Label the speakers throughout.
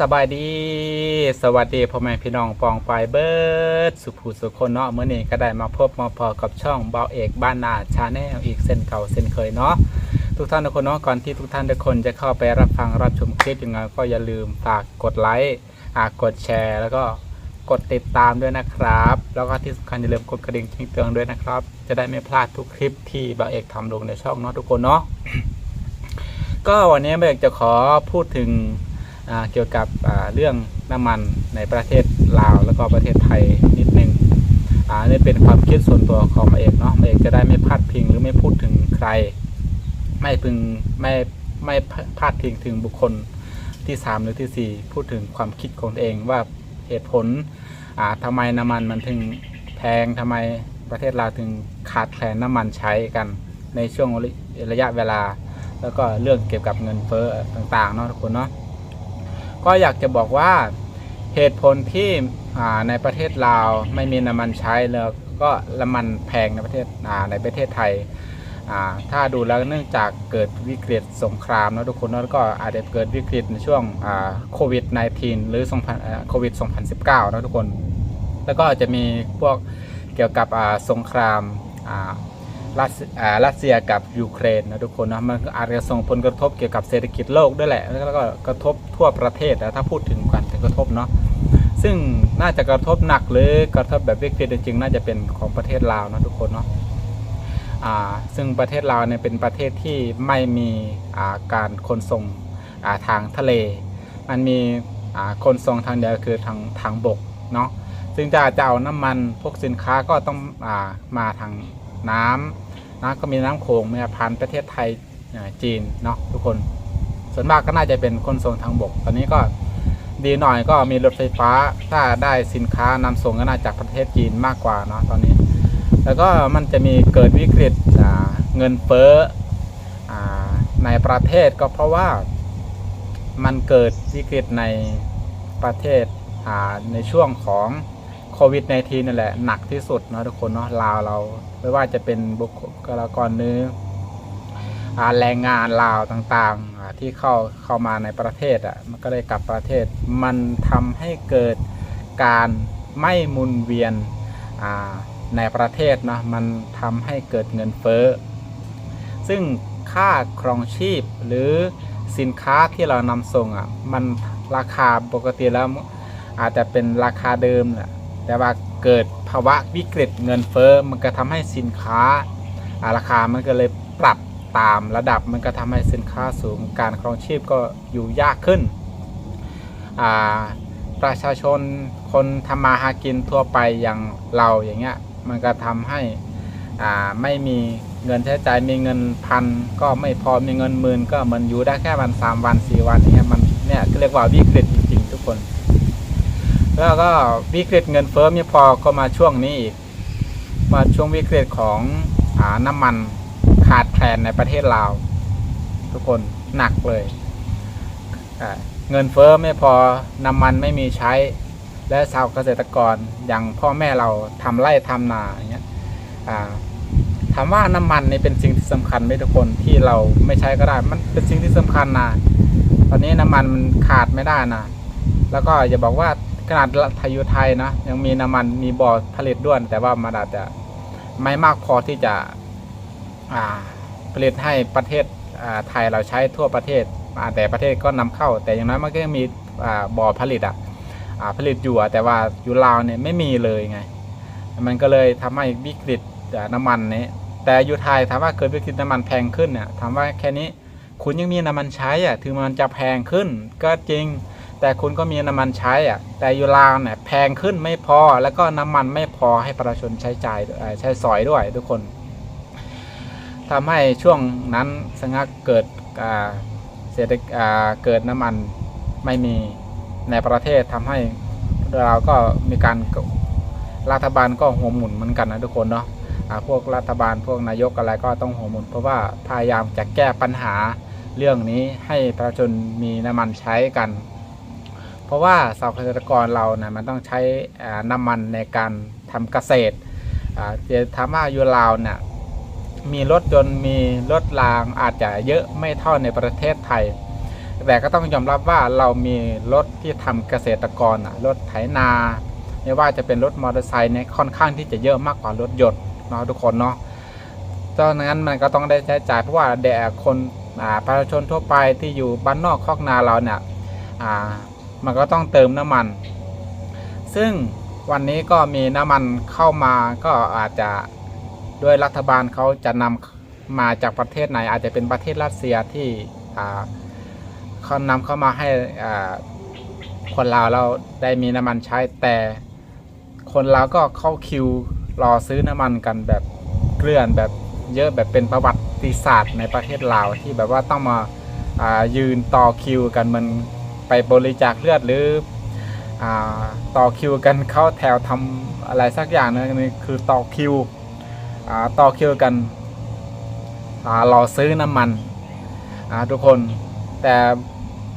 Speaker 1: สบายดี สวัสดีพ่อแม่พี่น้องปองปายเบิร์ดสุภูสุคนเนาะเมื่อนี้ก็ได้มาพบมาพอกับช่องเบาเอกบ้านนาชาแนลอีกเส้นเก่าเส้นเคยเนาะทุกท่านทุกคนเนาะก่อนที่ทุกท่านทุกคนจะเข้าไปรับฟังรับชมคลิปยังไงก็อย่าลืมฝากกดไลค์อ่ากดแชร์ แล้วก็กดติดตามด้วยนะครับ แล้วก็ที่สำคัญอย่าลืมกดกระดิ่งแจ้งเตือนด้วยนะครับ จะได้ไม่พลาดทุกคลิปที่เบาเอกทำลงในช่องเนาะทุกคนเนาะก็วันนี้เบาเอกจะขอพูดถึง เกี่ยวกับเรื่องน้ำมันในประเทศลาว แล้วก็ประเทศไทยนิดนึงอ่านี่เป็นความคิดส่วนตัวของมาเอกเนาะมาเอกจะได้ไม่พลาดพิงหรือไม่พูดถึงใคร ไม่พึงไม่ไม่พลาดพิงถึงบุคคลที่สามหรือที่สี่พูดถึงความคิดของตัวเองว่าเหตุผลอ่าทำไมน้ำมันมันถึงแพงทำไมประเทศลาวถึงขาดแคลนน้ำมันใช้กันในช่วงระยะเวลา แล้วก็เรื่องเกี่ยวกับเงินเฟ้อต่างๆเนาะทุกคนเนาะ ก็อยากจะบอกว่าเหตุผลที่ในประเทศลาวไม่มีน้ำมันใช้แล้วก็น้ำมันแพงในประเทศในประเทศไทยถ้าดูแล้วเนื่องจากเกิดวิกฤตสงครามนะทุกคนแล้วก็อาจจะเกิดวิกฤตในช่วงโควิด -19 หรือโควิด 2019นะทุกคน แล้วก็จะมีพวกเกี่ยวกับสงคราม รัสเซียกับยูเครนนะทุกคนนะมันอาจจะส่งผลกระทบเกี่ยวกับเศรษฐกิจโลกด้วยแหละ แล้วก็กระทบทั่วประเทศนะถ้าพูดถึงการกระทบเนาะซึ่งน่าจะกระทบหนักหรือกระทบแบบวิกฤตจริงๆน่าจะเป็นของประเทศลาวนะทุกคนเนาะซึ่งประเทศลาวเนี่ยเป็นประเทศที่ไม่มีการขนส่งาทางทะเล มันมีขนส่งทางเดียวคือทางทางบกเนาะซึ่งจะจะเอาน้ำมันพวกสินค้าก็ต้องอามาทางน้ำ นะก็มีน้ำโขงมีพันประเทศไทยจีนเนาะทุกคน ส่วนมากก็น่าจะเป็นคนส่งทางบก ตอนนี้ก็ดีหน่อยก็มีรถไฟฟ้าถ้าได้สินค้านำส่งก็น่าจากประเทศจีนมากกว่าเนาะตอนนี้ แล้วก็มันจะมีเกิดวิกฤตเงินเฟ้ออในประเทศก็เพราะว่ามันเกิดวิกฤตในประเทศในช่วงของ โควิด -19 นั่นแหละหนักที่สุดเนาะทุกคนเนาะลาวเราไม่ว่าจะเป็นบุคลากรเนื้ออแรงงานลาวต่างๆอ่าที่เข้าเข้ามาในประเทศอะมันก็เลยกลับประเทศ มันทำให้เกิดการไม่มุนเวียนอ่าในประเทศเนาะมันทำให้เกิดเงินเฟ้อซึ่งค่าครองชีพหรือสินค้าที่เรานำส่งอะมันราคาปกติแล้วอาจจะเป็นราคาเดิมแหละ แต่ว่าเกิดภาวะวิกฤตเงินเฟ้อมันก็ทำให้สินค้าราคามันก็เลยปรับตามระดับมันก็ทำให้สินค้าสูงการครองชีพก็อยู่ยากขึ้น ประชาชนคนทำมาหากินทั่วไปอย่างเราอย่างเงี้ยมันก็ทำให้ไม่มีเงินใช้จ่ายมีเงินพันก็ไม่พอมีเงินหมื่นก็มันอยู่ได้แค่วันสามวันสี่วันอย่างเงี้ยมันเนี่ยเรียกว่าวิกฤตจริงๆทุกคน แล้วก็วิกฤตเงินเฟ้อไม่พอก็มาช่วงนี้อีกมาช่วงวิกฤตของอาน้ำมันขาดแคลนในประเทศลาว ทุกคนหนักเลยเงินเฟ้อไม่พอน้ำมันไม่มีใช้ และชาวเกษตรกรอย่างพ่อแม่เราทำไร่ทำนาอย่างเงี้ยถามว่าน้ำมันนี่เป็นสิ่งที่สำคัญไหมทุกคนที่เราไม่ใช้ก็ได้มันเป็นสิ่งที่สำคัญนะตอนนี้น้ำมันมันขาดไม่ได้นะแล้วก็อย่าบอกว่า ขนาดไทยอยู่ไทยนะยังมีน้ำมันมีบ่อผลิตด้วยแต่ว่ามันอาจจะไม่มากพอที่จะผลิตให้ประเทศไทยเราใช้ทั่วประเทศแต่ประเทศก็นำเข้า แต่อย่างน้อยมันก็ยังมีอ่าบ่อผลิตอะผลิตอยู่แต่ว่าอยู่ลาวเนี่ยไม่มีเลยไง มันก็เลยทำให้วิกฤตน้ำมันนี้แต่อยู่ไทยถามว่าเกิดวิกฤตน้ำมันแพงขึ้นเนี่ยถามว่าแค่นี้คุณยังมีน้ำมันใช้อะถึงมันจะแพงขึ้นก็จริง แต่คุณก็มีน้ำมันใช้อะแต่ยู่ลาวเนี่ยแพงขึ้นไม่พอ แล้วก็น้ำมันไม่พอให้ประชาชนใช้จ่ายใช้สอยด้วยทุกคนทำให้ช่วงนั้นสงักเกิดเศรษฐกิจเกิดน้ำมันไม่มีในประเทศทำให้เราก็มีการรัฐบาลก็หัวหมุนเหมือนกันนะทุกคนเนาะพวกรัฐบาลพวกนายกอะไรก็ต้องหัวหมุน เพราะว่าพยายามจะแก้ปัญหาเรื่องนี้ให้ประชาชนมีน้ำมันใช้กัน เพราะว่าชาวเกษตรกรเรานะมันต้องใช้น้ำมันในการทำเกษตรจะถามว่าอยู่ลาวเนี่ยมีรถยนต์มีรถรางอาจจะเยอะไม่เท่าในประเทศไทย แต่ก็ต้องยอมรับว่าเรามีรถที่ทำเกษตรกรอะรถไถนาไม่ว่าจะเป็นรถมอเตอร์ไซค์เนี่ยค่อนข้างที่จะเยอะมากกว่ารถยนต์เนาะทุกคนเนาะดังนั้นมันก็ต้องได้ใช้จ่ายเพราะว่าแด่คนประชาชนทั่วไปที่อยู่บ้านนอกคอกนาเราเนี่ย มันก็ต้องเติมน้ำมัน ซึ่งวันนี้ก็มีน้ำมันเข้ามาก็อาจจะด้วยรัฐบาลเขาจะนำมาจากประเทศไหน อาจจะเป็นประเทศรัสเซียที่เขานำเข้ามาให้คนลาวเราได้มีน้ำมันใช้แต่คนลาวก็เข้าคิวรอซื้อน้ำมันกันแบบเกลื่อนแบบเยอะแบบเป็นประวัติศาสตร์ในประเทศลาวที่แบบว่าต้องมาายืนต่อคิวกันมัน ไปบริจาคเลือดหรืออต่อคิวกันเข้าแถวทำอะไรสักอย่างนึงนี่คือต่อคิวต่อคิวกันรอซื้อน้ำมันทุกคน แต่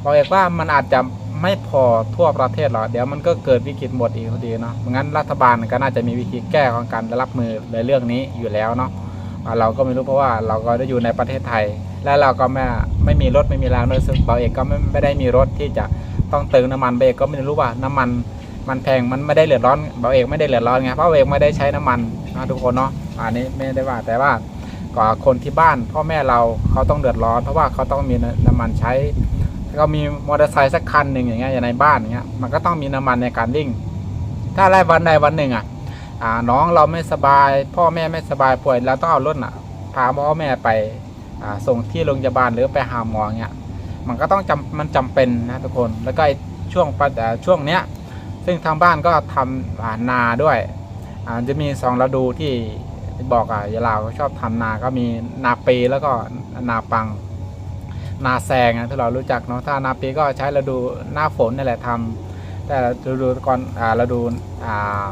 Speaker 1: บอกเอกว่ามันอาจจะไม่พอทั่วประเทศหรอกเดี๋ยวมันก็เกิดวิกฤตหมดอีกพอดีเนาะงั้นรัฐบาลก็น่าจะมีวิธีแก้ของการรับมือในเรื่องนี้อยู่แล้วเนาะเราก็ไม่รู้เพราะว่าเราก็ได้อยู่ในประเทศไทย และเราก็ไม่ไม่มีรถไม่มีรางด้วยซึ่งเบาเอกก็ไม่ไม่ได้มีรถที่จะต้องเติมน้ำมันเบรกก็ไม่รู้ว่าน้ำมันมันแพงมันไม่ได้เดือดร้อนเบาเอกไม่ได้เดือดร้อนไงเพราะเบาเอกไม่ได้ใช้น้ำมันนะทุกคนเนาะอันนี้ไม่ได้ว่าแต่ว่าก็คนที่บ้านพ่อแม่เราเขาต้องเดือดร้อน เพราะว่าเขาต้องมีน้ำมันใช้แล้วก็มีมอเตอร์ไซค์สักคันหนึ่งอย่างเงี้ยอยู่ในบ้านอย่างเงี้ยมันก็ต้องมีน้ำมันในการวิ่ง ถ้าไรวันใดวันหนึ่งอะน้องเราไม่สบาย พ่อแม่ไม่สบายป่วยเราต้องเอารถอะพาพ่อแม่ไป ส่งที่โรงพยาบาลหรือไปหาหมอเงี้ยมันก็ต้องจำมันจำเป็นนะทุกคนแล้วก็ไอช่วงปะเอ่อช่วงเนี้ยซึ่งทางบ้านก็ทำนาด้วยอ่าจะมีสองฤดูที่บอกอะยาลาวเขาชอบทำนาก็มีนาปีแล้วก็นาปัง นาแซงนะที่เรารู้จักเนาะถ้านาปีก็ใช้ฤดูหน้าฝนนี่แหละทำแต่ฤดูก่อนอ่าฤดูอ่า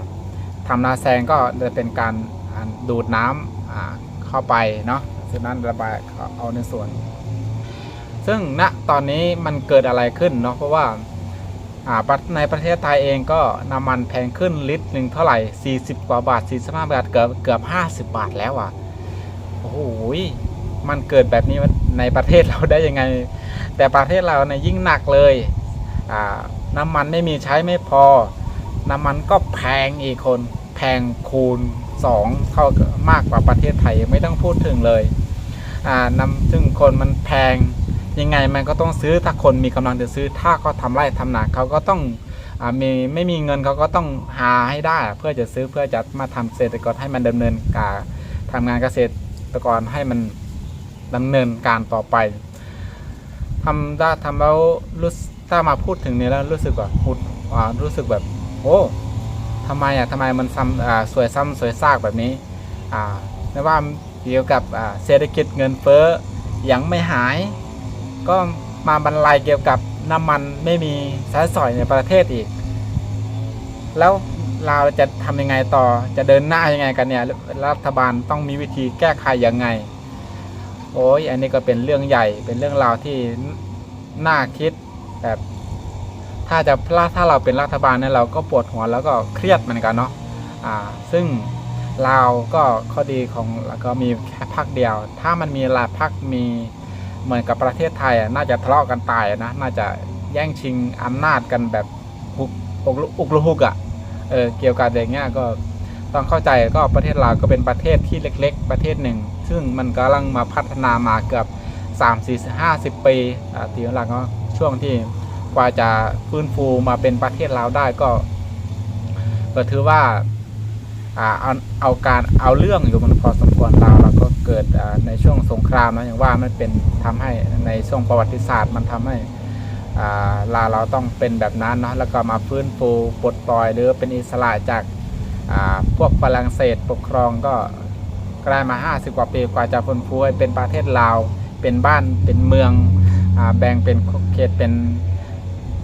Speaker 1: ทำนาแซงก็จะเป็นการดูดน้ำอ่าเข้าไปเนาะ ฉะนั้นระบายเอาในส่วน ซึ่งณตอนนี้มันเกิดอะไรขึ้นเนาะเพราะว่าในประเทศไทยเองก็น้ำมันแพงขึ้นลิตรหนึ่งเท่าไหร่ 40 กว่าบาท 45 บาทเกือบเกือบ 50 บาทแล้วอะโอ้โหยมันเกิดแบบนี้ในประเทศเราได้ยังไง แต่ประเทศเราเนี่ยยิ่งหนักเลยน้ำมันไม่มีใช้ไม่พอ น้ำมันก็แพงอีกคน แพงคูณ 2 เท่ามากกว่าประเทศไทยไม่ต้องพูดถึงเลย อ่านำซึ่งคนมันแพงยังไงมันก็ต้องซื้อถ้าคนมีกำลังจะซื้อ ถ้าเขาทำไร่ทำนาเขาก็ต้องอามีไม่มีเงินเขาก็ต้องหาให้ได้ เพื่อจะซื้อเพื่อจะมาทำเกษตรกรให้มันดำเนินการทำงานเกษตรกรให้มันดำเนินการต่อไปทำได้ทำแล้วรู้สึกถ้ามาพูดถึงนี้แล้วรู้สึกว่าหุดรู้สึกแบบโอ้ทำไมอะทำไมมันซ้ำสวยซ้ำสวยซากแบบนี้อ่าไม่ว่า เกี่ยวกับเศรษฐกิจเงินเฟ้อยังไม่หาย ก็มาบรรลัยเกี่ยวกับน้ำมันไม่มีใช้สอยในประเทศอีก แล้วเราจะทำยังไงต่อจะเดินหน้ายังไงกันเนี่ยรัฐบาลต้องมีวิธีแก้ไขยังไง โอ้ยอันนี้ก็เป็นเรื่องใหญ่เป็นเรื่องราวที่น่าคิดแบบถ้าจะถ้าเราเป็นรัฐบาลเนี่ยเราก็ปวดหัวแล้วก็เครียดเหมือนกันเนาะอ่าซึ่ง เราวก็ข้อดีของแล้วก็มีแค่พักเดียว ถ้ามันมีหลายพักมีเหมือนกับประเทศไทยอะน่าจะทะเลาะกันตายนะน่าจะแย่งชิงอำนาจกันแบบหุกอุกลุอุกลุกหุกอะเออเกี่ยวกับอย่างเงี้ยก็ต้องเข้าใจก็ประเทศลาวก็เป็นประเทศที่เล็ก ๆ ประเทศหนึ่ง ซึ่งมันกำลังมาพัฒนามาเกือบ3 4 50 ปีอ่าทีหลังก็ช่วงที่กว่าจะฟื้นฟูมาเป็นประเทศลาวได้ก็ก็ถือว่า เอาเอาการเอาเรื่องอยู่มันพอสมควรเราวเราก็เกิดในช่วงสงครามนะอย่างว่ามันเป็นทำให้ในช่วงประวัติศาสตร์มันทำให้อ่าลาเราต้องเป็นแบบนั้นเนาะแล้วก็มาฟื้นฟูปลดปล่อยหรือเป็นอิสระจากพวกฝรั่งเศสปกครองก็กลายมา 50 กว่าปีกว่าจะฟื้นฟูให้เป็นประเทศลาว เป็นบ้านเป็นเมืองอแบ่งเป็นเขตเป็น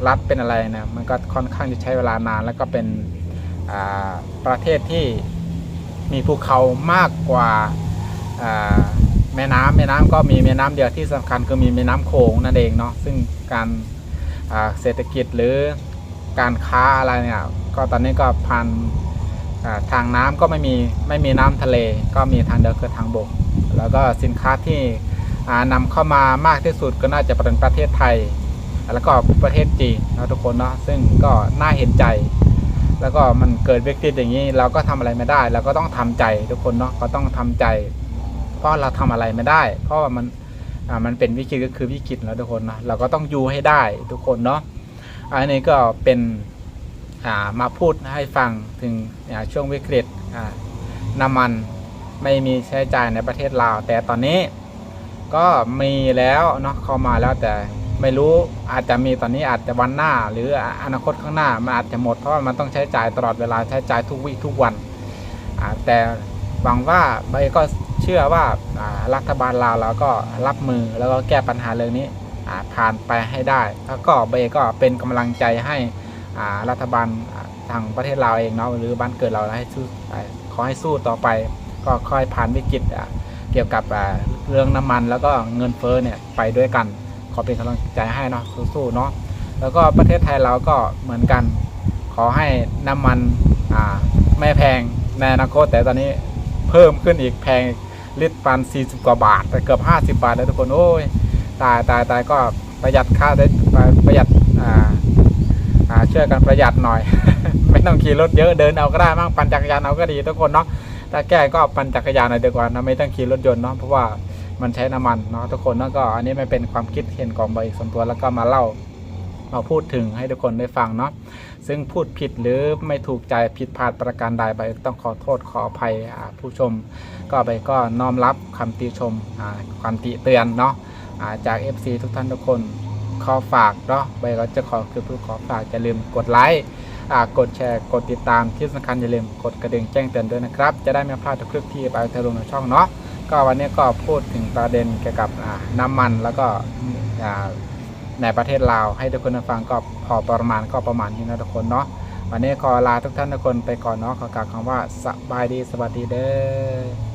Speaker 1: รัฐเป็นอะไรนะมันก็ค่อนข้างจะใช้เวลานานแล้วก็เป็น ประเทศที่มีภูเขามากกว่าแม่น้ำแม่น้ำก็มีแม่น้ำเดียวที่สำคัญคือมีแม่น้ำโขงนั่นเองเนาะซึ่งการเศรษฐกิจหรือการค้าอะไรเนี่ยก็ตอนนี้ก็ผ่านทางน้ำก็ไม่มีไม่มีน้ำทะเล ก็มีทางเดียวคือทางบก แล้วก็สินค้าที่อ่านำเข้ามามากที่สุดก็น่าจะเป็นประเทศไทย แล้วก็ประเทศจีนนะทุกคนเนาะซึ่งก็น่าเห็นใจ แล้วก็มันเกิดวิกฤตอย่างนี้ เราก็ทำอะไรไม่ได้ เราก็ต้องทำใจทุกคนเนาะก็ต้องทำใจ เพราะเราทำอะไรไม่ได้ เพราะว่ามันมันเป็นวิกฤตก็คือวิกฤตแล้วทุกคนนะเราก็ต้องอยู่ให้ได้ทุกคนเนาะอันนี้ก็เป็นมาพูดให้ฟังถึงช่วงวิกฤตน้ำมันไม่มีใช้จ่ายในประเทศลาว แต่ตอนนี้ก็มีแล้วเนาะเข้ามาแล้วแต่ ไม่รู้อาจจะมีตอนนี้อาจจะวันหน้า หรืออนาคตข้างหน้ามันอาจจะหมดเพราะว่ามันต้องใช้จ่ายตลอดเวลาใช้จ่ายทุกวิทุกวัน แต่หวังว่าใบก็เชื่อว่ารัฐบาลลาวเราก็รับมือแล้วก็แก้ปัญหาเรื่องนี้ผ่านไปให้ได้ แล้วก็ใบก็เป็นกำลังใจให้รัฐบาลทางประเทศลาวเองเนาะหรือบ้านเกิดเราให้สู้อ่าขอให้สู้ต่อไป ก็ค่อยผ่านวิกฤตเกี่ยวกับเรื่องน้ำมันแล้วก็เงินเฟ้อเนี่ยไปด้วยกัน ขอเป็นกำลังใจให้เนาะสู้ๆเนาะแล้วก็ประเทศไทยเราก็เหมือนกัน ขอให้น้ำมันอ่าไม่แพงในอนาคตแต่ตอนนี้เพิ่มขึ้นอีกแพงลิตรปัน40 กว่าบาทแต่เกือบ 50 บาทแล้วทุกคนโอ้ยตายตายตายก็ประหยัดค่าได้ประหยัดอ่าอ่าช่วยกันประหยัดหน่อย ไม่ต้องขี่รถเยอะเดินเอาก็ได้มั่งปั่นจักรยานเอาก็ดีทุกคนเนาะถ้าแก้ก็ปั่นจักรยานหน่อยดีกว่านะไม่ต้องขี่รถยนต์เนาะเพราะว่า มันใช้น้ำมันเนาะทุกคนแล้วก็อันนี้ไม่เป็นความคิดเห็นของบริษัทส่วนตัวแล้วก็มาเล่ามาพูดถึงให้ทุกคนได้ฟังเนาะซึ่งพูดผิดหรือไม่ถูกใจผิดพลาดประการใดไปต้องขอโทษขออภัยผู้ชม ก็ไปก็น้อมรับคำติชมความติเตือนเนาะอ่าจาก FC ทุกท่านทุกคนขอฝากเนาะไปก็จะขอคือผู้ขอฝากอย่าลืมกดไลค์กดแชร์กดติดตามที่สำคัญอย่าลืมกดกระดิ่งแจ้งเตือนด้วยนะครับ จะได้ไม่พลาดทุกคลิปที่ไปเทลงในช่องเนาะ ก็วันนี้ก็พูดถึงประเด็นเกี่ยวกับน้ำมันแล้วก็ในประเทศลาวให้ทุกคนฟังก็พอประมาณก็ประมาณนี้นะทุกคนเนาะวันนี้ขอลาทุกท่านทุกคนไปก่อนเนาะขอกล่าวคำว่าสบายดีสวัสดีเด้อ